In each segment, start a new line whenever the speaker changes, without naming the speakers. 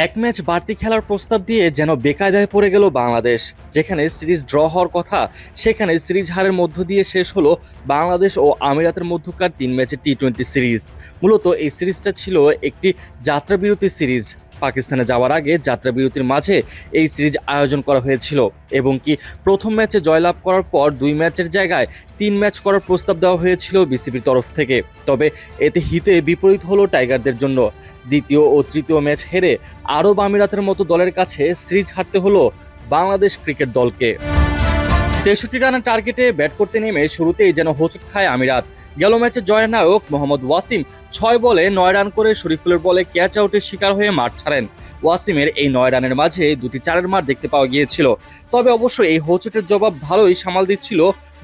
এক ম্যাচ বাড়তি খেলার প্রস্তাব দিয়ে যেন বেকায়দায় পড়ে গেল বাংলাদেশ। যেখানে সিরিজ ড্র হওয়ার কথা, সেখানে সিরিজ হারের মধ্য দিয়ে শেষ হলো বাংলাদেশ ও আমিরাতের মধ্যকার তিন ম্যাচের টি টোয়েন্টি সিরিজ। মূলত এই সিরিজটা ছিল একটি যাত্রাবিরতি সিরিজ। পাকিস্তানে যাওয়ার আগে যাত্রাবিরতির মাঝে এই সিরিজ আয়োজন করা হয়েছিল এবং কি প্রথম ম্যাচে জয়লাভ করার পর দুই ম্যাচের জায়গায় তিন ম্যাচ করার প্রস্তাব দেওয়া হয়েছিল বিসিবির তরফ থেকে। তবে এতে হিতে বিপরীত হলো টাইগারদের জন্য। দ্বিতীয় ও তৃতীয় ম্যাচ হেরে আরব আমিরাতের মতো দলের কাছে সিরিজ হারতে হলো বাংলাদেশ ক্রিকেট দলকে। তেষট্টি রানের টার্গেটে ব্যাট করতে নেমে শুরুতেই যেন হোঁচট খায় আমিরাত। গেল ম্যাচে জয়ের নায়ক মোহাম্মদ ওয়াসিম ছয় বলে নয় রান করে শরীফুলের বলে ক্যাচ আউটের শিকার হয়ে মাঠ ছাড়েন। ওয়াসিমের এই নয় রানের মাঝে দুটি চারের মার দেখতে পাওয়া গিয়েছিল। তবে অবশ্য এই হোঁচটের জবাব ভালোই সামাল দিচ্ছিল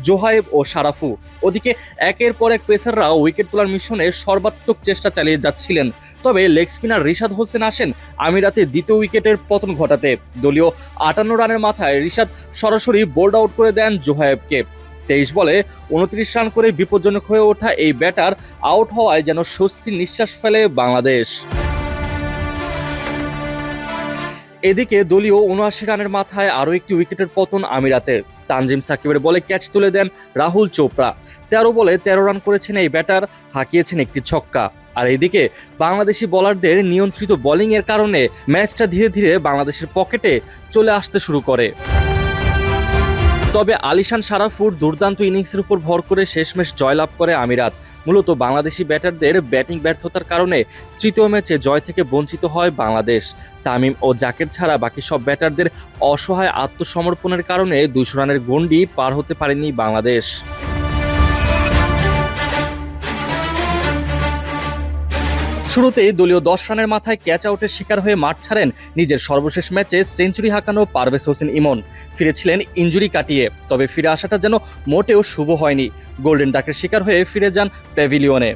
জোহায়েব ও সারাফু। ওদিকে একের পর এক পেসাররা উইকেট তোলার মিশনে সর্বাত্মক চেষ্টা চালিয়ে যাচ্ছিলেন। তবে লেগ স্পিনার রিশাদ হোসেন আসেন আমিরাতে দ্বিতীয় উইকেটের পতন ঘটাতে। দলীয় আটান্ন রানের মাথায় রিশাদ সরাসরি বোল্ড আউট করে দেন জোহায়েবকে। তেইশ বলে উনত্রিশ রান করে বিপজ্জনক হয়ে ওঠা এই ব্যাটার আউট হওয়ায় যেন স্বস্তির নিঃশ্বাস ফেলে বাংলাদেশ। এদিকে দলীয় উনআশি রানের মাথায় আরও একটি উইকেটের পতন আমিরাতের তানজিম সাকিবের বলে ক্যাচ তুলে দেন রাহুল চোপড়া। তেরো বলে তেরো রান করেছেন এই ব্যাটার, হাঁকিয়েছেন একটি ছক্কা। আর এদিকে বাংলাদেশি বোলারদের নিয়ন্ত্রিত বোলিংয়ের কারণে ম্যাচটা ধীরে ধীরে বাংলাদেশের পকেটে চলে আসতে শুরু করে। তবে আলিশান সারাফুর দুর্দান্ত ইনিংসের উপর ভর করে শেষমেশ জয়লাভ করে আমিরাত। মূলত বাংলাদেশি ব্যাটারদের ব্যাটিং ব্যর্থতার কারণে তৃতীয় ম্যাচে জয় থেকে বঞ্চিত হয় বাংলাদেশ। তামিম ও জাকের ছাড়া বাকি সব ব্যাটারদের অসহায় আত্মসমর্পণের কারণে দুশো রানের গণ্ডি পার হতে পারেনি বাংলাদেশ। শুরুতেই দলীয় দশ রানের মাথায় ক্যাচ আউটের শিকার হয়ে মাঠ ছাড়েন নিজের সর্বশেষ ম্যাচে সেঞ্চুরি হাঁকানো পারভেজ হোসেন ইমন। ফিরেছিলেন ইঞ্জুরি কাটিয়ে, তবে ফিরে আসাটা যেন মোটেও শুভ হয়নি। গোল্ডেন ডাকের শিকার হয়ে ফিরে যান প্যাভিলিয়নে।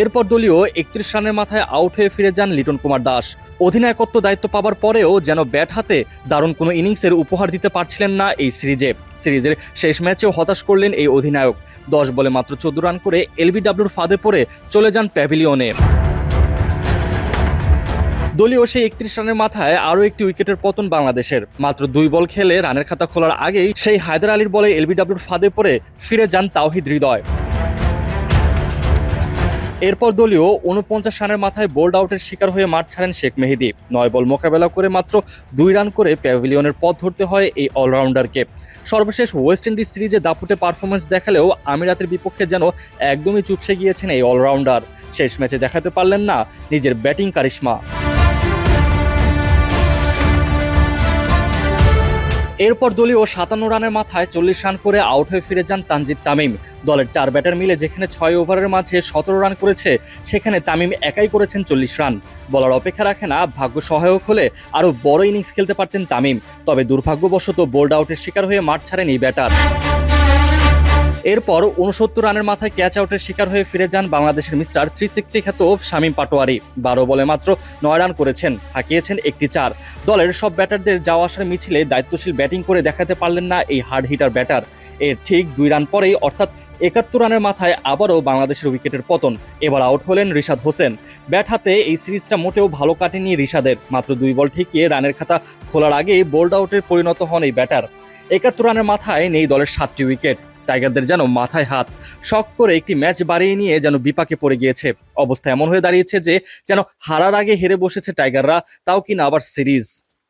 এরপর দলীয় একত্রিশ রানের মাথায় আউট হয়ে ফিরে যান লিটন কুমার দাস। অধিনায়কত্ব দায়িত্ব পাবার পরেও যেন ব্যাট হাতে দারুণ কোনো ইনিংসের উপহার দিতে পারছিলেন না এই সিরিজে। সিরিজের শেষ ম্যাচেও হতাশ করলেন এই অধিনায়ক। দশ বলে মাত্র চোদ্দ রান করে এলবিডাব্লিউর ফাঁদে পড়ে চলে যান প্যাভিলিয়নে। দলীয় সেই একত্রিশ রানের মাথায় আরও একটি উইকেটের পতন বাংলাদেশের। মাত্র দুই বল খেলে রানের খাতা খোলার আগেই সেই হায়দার আলীর বলে এলবিডাব্লিউর ফাঁদে পড়ে ফিরে যান তাওহিদ হৃদয়। এরপর দলীয় উনপঞ্চাশ রানের মাথায় বোল্ড আউটের শিকার হয়ে মাঠ ছাড়েন শেখ মেহেদি। নয় বল মোকাবেলা করে মাত্র দুই রান করে প্যাভিলিয়নের পথ ধরতে হয় এই অলরাউন্ডারকে। সর্বশেষ ওয়েস্ট ইন্ডিজ সিরিজে দাপুটে পারফরমেন্স দেখালেও আমিরাতের বিপক্ষে যেন একদমই চুপসে গিয়েছেন এই অলরাউন্ডার। শেষ ম্যাচে দেখাতে পারলেন না নিজের ব্যাটিং কারিশমা। এরপর দলীয় সাতান্ন রানের মাথায় চল্লিশ রান করে আউট হয়ে ফিরে যান তানজিদ তামিম। দলের চার ব্যাটার মিলে যেখানে ছয় ওভারের মাঝে সতেরো রান করেছে, সেখানে তামিম একাই করেছেন চল্লিশ রান। বলার অপেক্ষা রাখে না, ভাগ্য সহায়ক হলে আরও বড় ইনিংস খেলতে পারতেন তামিম। তবে দুর্ভাগ্যবশত বোল্ড আউটের শিকার হয়ে মাঠ ছাড়েন এই ব্যাটার। এরপর উনসত্তর রানের মাথায় ক্যাচ আউটের শিকার হয়ে ফিরে যান বাংলাদেশের মিস্টার থ্রি সিক্সটি খ্যাত শামীম পাটোয়ারি। বারো বলে মাত্র নয় রান করেছেন, হাঁকিয়েছেন একটি চার। দলের সব ব্যাটারদের যাওয়া আসার মিছিলে দায়িত্বশীল ব্যাটিং করে দেখাতে পারলেন না এই হার্ড হিটার ব্যাটার। এর ঠিক দুই রান পরেই, অর্থাৎ একাত্তর রানের মাথায় আবারও বাংলাদেশের উইকেটের পতন। এবার আউট হলেন রিশাদ হোসেন। ব্যাট হাতে এই সিরিজটা মোটেও ভালো কাটেনি রিশাদের। মাত্র দুই বল ঠেকিয়ে রানের খাতা খোলার আগেই বোল্ড আউটের পরিণত হন এই ব্যাটার। একাত্তর রানের মাথায় নেই দলের সাতটি উইকেট। টাইগারদের যেন মাথায় হাত শখ করে একটি ম্যাচ বাড়িয়ে নিয়ে যেন বিপাকে পড়ে গিয়েছে। অবস্থা এমন হয়ে দাঁড়িয়েছে যে, যেন হারার আগে হেরে বসেছে টাইগাররা, তাও কিনা আবার সিরিজ।